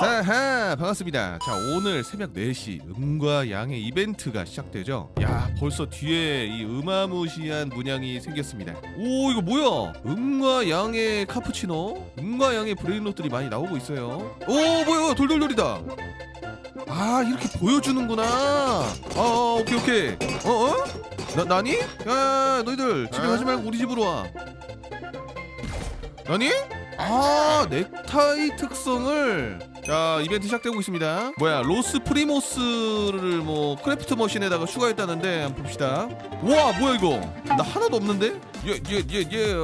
사하 반갑습니다. 자 오늘 새벽 4시 음과 양의 이벤트가 시작되죠. 야 벌써 뒤에 이 음아무시한 문양이 생겼습니다. 오 이거 뭐야? 음과 양의 카푸치노, 음과 양의 브레인롯들이 많이 나오고 있어요. 오 뭐야 돌돌돌이다. 아 이렇게 보여주는구나. 아 오케이 오케이. 어 어? 나 나니? 야 너희들 집에 가지 말고 우리 집으로 와. 나니? 아 넥타이 특성을 자 이벤트 시작되고 있습니다. 뭐야 로스 프리모스를 뭐 크래프트 머신에다가 추가했다는데 한번 봅시다. 와 뭐야 이거? 나 하나도 없는데? 예예예예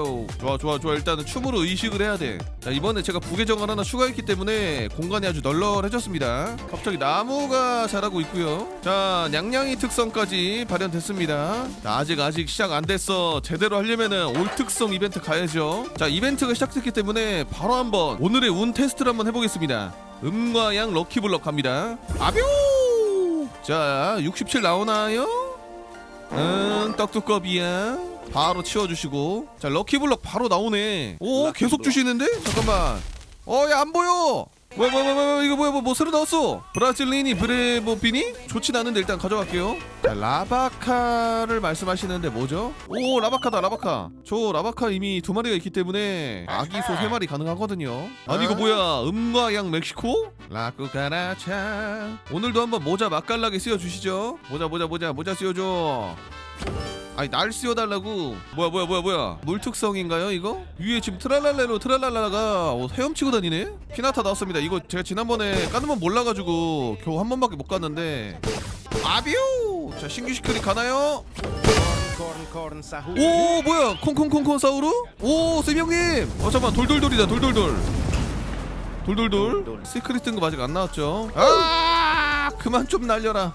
좋아 좋아 좋아. 일단은 춤으로 의식을 해야 돼자 이번에 제가 부계정을 하나 추가했기 때문에 공간이 아주 널널해졌습니다. 갑자기 나무가 자라고 있고요. 자 냥냥이 특성까지 발현됐습니다. 자, 아직 아직 시작 안 됐어. 제대로 하려면은 올 특성 이벤트 가야죠. 자 이벤트가 시작됐기 때문에 바로 한번 오늘의 운 테스트를 한번 해보겠습니다 음과 양 럭키블럭 갑니다. 아뷰 자 67 나오나요? 응 떡두꺼비야. 바로 치워주시고. 자 럭키블럭 바로 나오네. 오 계속 주시는데? 잠깐만. 어 야 안 보여 뭐야 뭐야 뭐야 뭐야, 이거 뭐야 뭐, 뭐 새로 나왔어? 브라질리니 브레보비니? 좋진 않은데 일단 가져갈게요. 자 라바카를 말씀하시는데 뭐죠? 오 라바카다 라바카. 저 라바카 이미 두 마리가 있기 때문에 아기소 세 마리 가능하거든요. 아니 이거 뭐야? 음과 양 멕시코? 라쿠카라차. 오늘도 한번 모자 맛깔나게 씌워주시죠. 모자 모자 모자 모자 씌워줘 아니 날 씌워달라고. 뭐야 뭐야 뭐야 뭐야. 물 특성인가요 이거? 위에 지금 트랄랄레로 트랄랄라가 어, 헤엄치고 다니네? 피나타 나왔습니다. 이거 제가 지난번에 까는 번 몰라가지고 겨우 한 번밖에 못 갔는데. 아비오! 자 신규 시크릿 가나요? 오 뭐야? 콩콩콩콩 사우루? 오 세명님! 어 잠깐 돌돌돌이다 돌돌돌. 돌돌돌? 시크릿 뜬거 아직 안 나왔죠? 아 그만 좀 날려라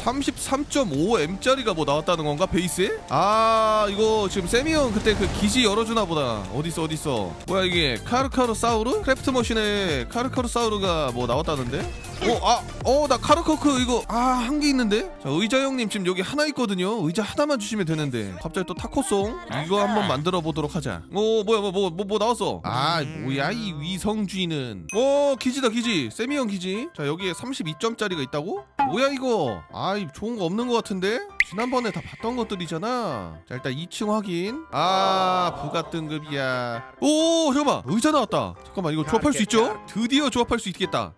33.5M짜리가 뭐 나왔다는 건가 베이스에? 아 이거 지금 세미 형 그때 그 기지 열어주나 보다 어딨어 어딨어 뭐야 이게 카르카루 사우르? 크래프트 머신에 카르카루 사우르가 뭐 나왔다는데? 어아어나 카르커크 이거 아 한 개 있는데? 자 의자 형님 지금 여기 하나 있거든요. 의자 하나만 주시면 되는데. 갑자기 또 타코송? 이거 한번 만들어 보도록 하자. 오 뭐야 뭐뭐뭐뭐 나왔어? 아 뭐야 이 위성주의는 오 기지다 기지. 세미 형 기지. 자 여기에 32점짜리가 있다고? 뭐야 이거? 아이 좋은 거 없는 거 같은데? 지난번에 다 봤던 것들이잖아. 자 일단 2층 확인. 아 부가 등급이야. 오 잠깐만. 의자 나왔다. 잠깐만 이거 조합할 수 있죠? 드디어 조합할 수 있겠다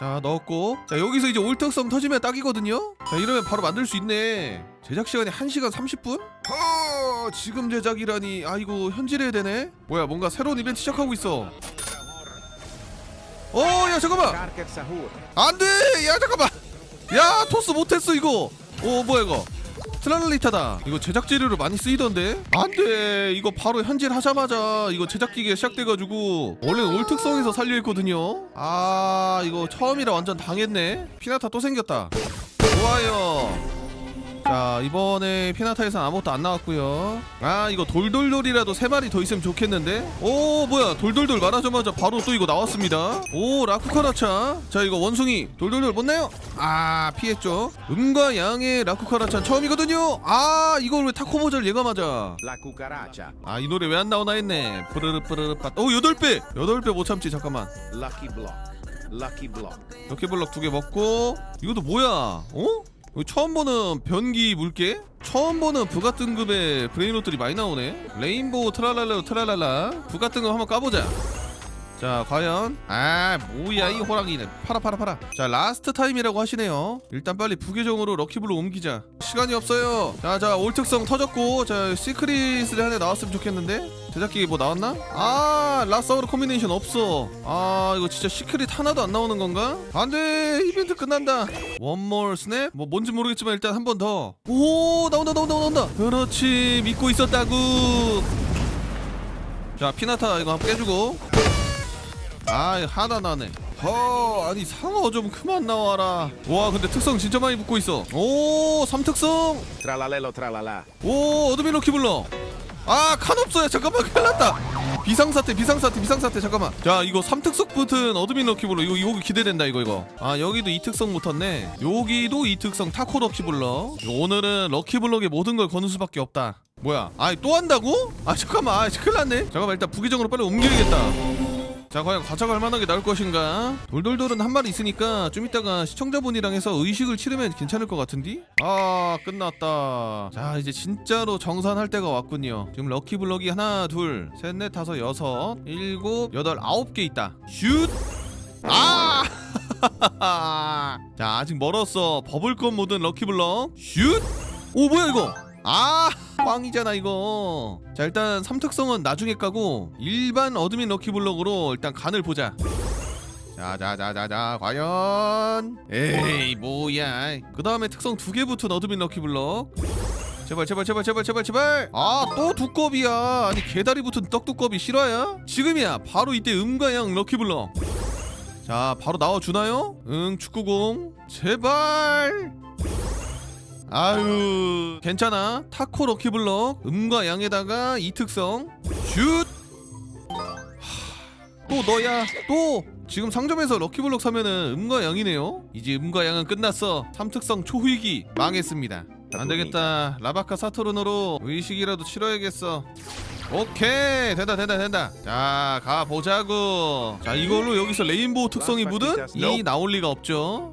자 넣었고. 자 여기서 이제 올특성 터지면 딱이거든요? 자 이러면 바로 만들 수 있네. 제작 시간이 1시간 30분? 허 지금 제작이라니. 아 이거 현질해야 되네. 뭐야 뭔가 새로운 이벤트 시작하고 있어. 어야 잠깐만. 안돼! 야 잠깐만. 야 토스 못했어 이거. 오 뭐야 이거 트랄리타다. 이거 제작 재료로 많이 쓰이던데? 안돼. 이거 바로 현질 하자마자 이거 제작 기계 시작돼가지고 원래는 올 특성에서 살려있거든요. 아 이거 처음이라 완전 당했네. 피나타 또 생겼다. 좋아요 자 이번에 피나타에선 아무것도 안 나왔고요. 아 이거 돌돌돌이라도 세 마리 더 있으면 좋겠는데? 오 뭐야 돌돌돌 말하자마자 바로 또 이거 나왔습니다. 오 라쿠카라차. 자 이거 원숭이 돌돌돌 못 내요? 아 피했죠. 음과 양의 라쿠카라차 처음이거든요. 아 이걸 왜 타코 모자를 얘가 맞아? cucaracha. 아이 노래 왜 안 나오나 했네. 뿌르르 뿌르르 빠오 여덟 배! 여덟 배 못 참지 잠깐만. Lucky block. Lucky block. 럭키 블럭 두 개 먹고 이것도 뭐야? 어? 처음 보는 변기 물개? 처음 보는 부가 등급의 브레인롯들이 많이 나오네. 레인보우 트랄랄라 트랄랄라. 부가 등급 한번 까보자 자 과연? 아 뭐야 이 호랑이는. 팔아 팔아 팔아. 자 라스트 타임이라고 하시네요. 일단 빨리 부계정으로 럭키블로 옮기자. 시간이 없어요. 자자 올특성 터졌고 자 시크릿을 하나 나왔으면 좋겠는데? 제작기 뭐 나왔나? 아 라싸우르 콤비네이션 없어. 아 이거 진짜 시크릿 하나도 안 나오는 건가? 안돼. 이벤트 끝난다. 원몰 스냅? 뭐 뭔지 모르겠지만 일단 한 번 더. 오 나온다 나온다 나온다. 그렇지 믿고 있었다구. 자 피나타 이거 한번 깨주고 아 하나 나네. 허 아니 상어 좀 그만 나와라. 와 근데 특성 진짜 많이 붙고 있어. 오 3특성. Tralalelo tralala. 오 어드민 로키블러. 아칸 없어요. 잠깐만 큰일 났다. 비상사태 비상사태 비상사태 잠깐만. 자 이거 3특성 붙은 어드민 럭키블러. 이거 이거 기대된다 이거 이거. 아 여기도 2특성 붙었네. 여기도 2특성. 타코 럭키블러. 오늘은 럭키블럭의 모든 걸 거는 수밖에 없다. 뭐야? 아이 또 한다고? 아 잠깐만. 아 큰일 났네. 잠깐만 일단 부기적으로 빨리 옮겨야겠다 자 과연 과자가 얼마나 게 나올 것인가? 돌돌돌은 한 마리 있으니까 좀 이따가 시청자분이랑 해서 의식을 치르면 괜찮을 것 같은디? 아 끝났다. 자 이제 진짜로 정산할 때가 왔군요. 지금 럭키블럭이 하나 둘 셋 넷 다섯 여섯 일곱 여덟 아홉 개 있다. 슛! 아! 자 아직 멀었어. 버블건 모든 럭키블럭. 슛! 오 뭐야 이거 아 꽝이잖아 이거. 자 일단 삼특성은 나중에 까고 일반 어드민 럭키블럭으로 일단 간을 보자. 자자자자자 과연? 에이 뭐야. 그 다음에 특성 두 개 붙은 어드민 럭키블럭. 제발 제발 제발 제발 제발 제발. 아 또 두꺼비야. 아니 개다리 붙은 떡두꺼비 실화야? 지금이야. 바로 이때 음과양 럭키블럭. 자 바로 나와주나요? 응 축구공. 제발 아유 괜찮아. 타코 럭키블럭 음과 양에다가 이 특성. 슛! 하, 또 너야 또! 지금 상점에서 럭키블럭 사면은 음과 양이네요. 이제 음과 양은 끝났어. 3특성 초휘기 망했습니다. 안되겠다. 라바카 사토르노로 의식이라도 치러야겠어. 오케이 된다 된다 된다. 자 가보자고. 자 이걸로 여기서 레인보우 특성이 묻은? 이 나올 리가 없죠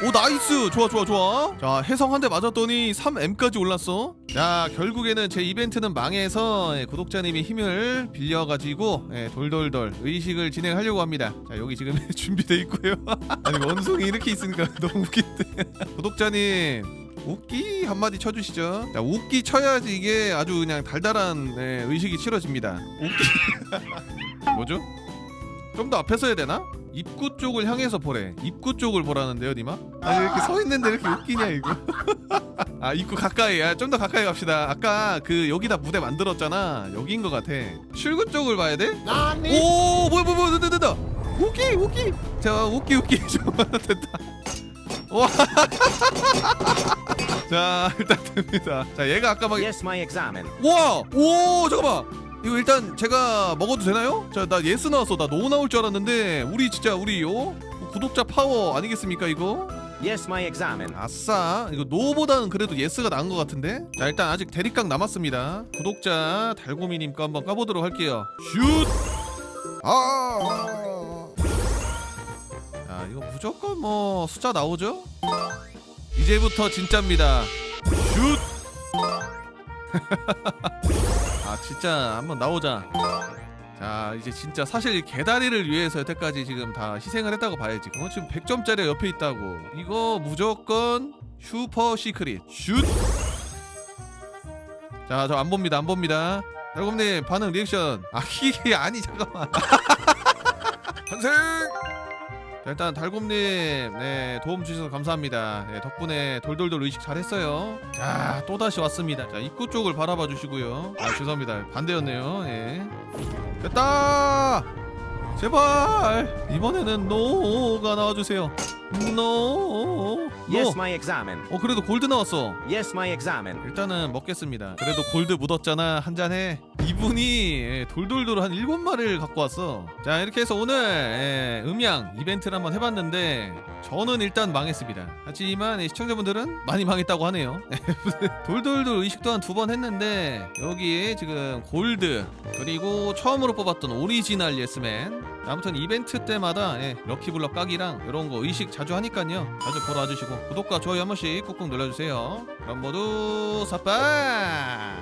오 나이스! 좋아 좋아 좋아. 자 해성 한 대 맞았더니 3M까지 올랐어. 자 결국에는 제 이벤트는 망해서 예, 구독자님이 힘을 빌려가지고 예, 돌돌돌 의식을 진행하려고 합니다. 자 여기 지금 준비돼 있고요. 아니 원숭이 이렇게 있으니까 너무 웃긴데. 구독자님 웃기 한마디 쳐주시죠. 자 웃기 쳐야지 이게 아주 그냥 달달한 예, 의식이 치러집니다. 웃기. 뭐죠? 좀 더 앞에서 해야 되나? 입구 쪽을 향해서 보래. 입구 쪽을 보라는데요, 니마? 아니 이렇게 서 있는데 이렇게 웃기냐 이거? 아 입구 가까이. 아, 좀 더 가까이 갑시다. 아까 그 여기다 무대 만들었잖아. 여기인 것 같아. 출구 쪽을 봐야 돼? 오, 뭐야, 뭐야, 뭐야, 됐다, 됐다. 웃기, 웃기. 자, 웃기, 웃기. 좀 됐다. 와. 자, 일단 됩니다. 자, 얘가 아까 막 Yes, my examen. 와! 오 잠깐만 이거 일단 제가 먹어도 되나요? 자 나 예스 나왔어 나 노 나올 줄 알았는데 우리 진짜 우리 요 구독자 파워 아니겠습니까 이거? Yes, my examen. 아싸 이거 노보다는 그래도 예스가 나은 것 같은데 자 일단 아직 대립각 남았습니다 구독자 달고미님 거 한번 까보도록 할게요 슛! 아! 자 이거 무조건 뭐 숫자 나오죠? 이제부터 진짜입니다 슛! 아 진짜 한번 나오자. 자 이제 진짜 사실 개다리를 위해서 여태까지 지금 다 희생을 했다고 봐야지. 그거 지금 100점짜리 옆에 있다고. 이거 무조건 슈퍼 시크릿. 슛 자저 안 봅니다 안 봅니다. 여러분들 반응 리액션. 아 이게 아니 잠깐만. 환생 자, 일단 달곰님 네 도움 주셔서 감사합니다 네, 덕분에 돌돌돌 의식 잘했어요 자 또다시 왔습니다 자 입구 쪽을 바라봐 주시고요 아 죄송합니다 반대였네요 예. 됐다 제발 이번에는 노가 나와주세요 노 Yes, 노. my examen. 어 그래도 골드 나왔어 Yes, my examen. 일단은 먹겠습니다. 그래도 골드 묻었잖아 한 잔해. 이분이 예, 돌돌돌 한 일곱 마리를 갖고 왔어. 자 이렇게 해서 오늘 예, 음양 이벤트를 한번 해봤는데 저는 일단 망했습니다. 하지만 예, 시청자분들은 많이 망했다고 하네요. 돌돌돌 의식 또한 두 번 했는데 여기에 지금 골드 그리고 처음으로 뽑았던 오리지널 예스맨 아무튼 이벤트 때마다 예, 럭키블럭 까기랑 이런 거 의식 자주 하니까요 자주 보러 와주시고 구독과 좋아요 한 번씩 꾹꾹 눌러주세요 그럼 모두 사빠